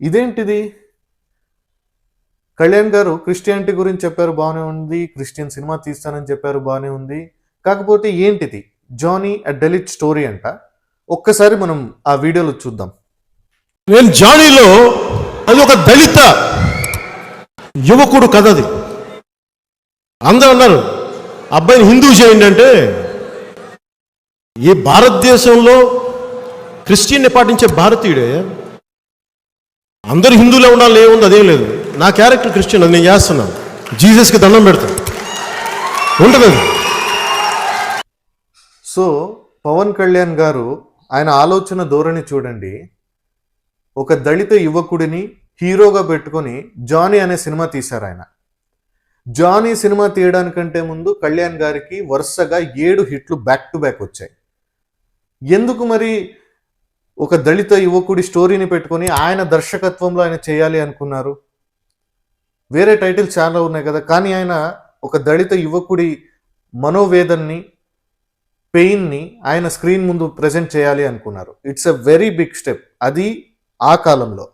ఇదేంటిది? కళ్యాణ్ గారు క్రిస్టియానిటీ గురించి చెప్పారు బాగానే ఉంది. క్రిస్టియన్ సినిమా తీస్తానని చెప్పారు బాగానే ఉంది. కాకపోతే ఏంటిది? జానీ అ డెలిట్ స్టోరీ అంట. ఒక్కసారి మనం ఆ వీడియోలో చూద్దాం. నేను జానీలో అది ఒక దళిత యువకుడు కథ అది. అందరూ అన్నారు అబ్బాయిని హిందూ చేయండి అంటే ఈ భారతదేశంలో క్రిస్టియన్ని పాటించే భారతీయుడే. అందరు హిందువులే ఉండాలి ఏముంది అదేం లేదు. నా క్యారెక్టర్ క్రిస్టియన్ అది నేను చేస్తున్నాను జీసస్కి దండం పెడతాను ఉంటుంది సో పవన్ కళ్యాణ్ గారు ఆయన ఆలోచన ధోరణి చూడండి. ఒక దళిత యువకుడిని హీరోగా పెట్టుకొని జానీ అనే సినిమా తీశారు ఆయన. జానీ సినిమా తీయడానికంటే ముందు కళ్యాణ్ గారికి వరుసగా ఏడు హిట్లు బ్యాక్ టు బ్యాక్ వచ్చాయి. ఎందుకు మరి ఒక దళిత యువకుడి స్టోరీని పెట్టుకొని ఆయన దర్శకత్వంలో ఆయన చేయాలి అనుకున్నారు. వేరే టైటిల్ చాలా ఉన్నాయి కదా కానీ ఆయన ఒక దళిత యువకుడి మనోవేదన్ని పెయిన్ని ఆయన స్క్రీన్ ముందు ప్రజెంట్ చేయాలి అనుకున్నారు. It's a very big step అది ఆ కాలంలో.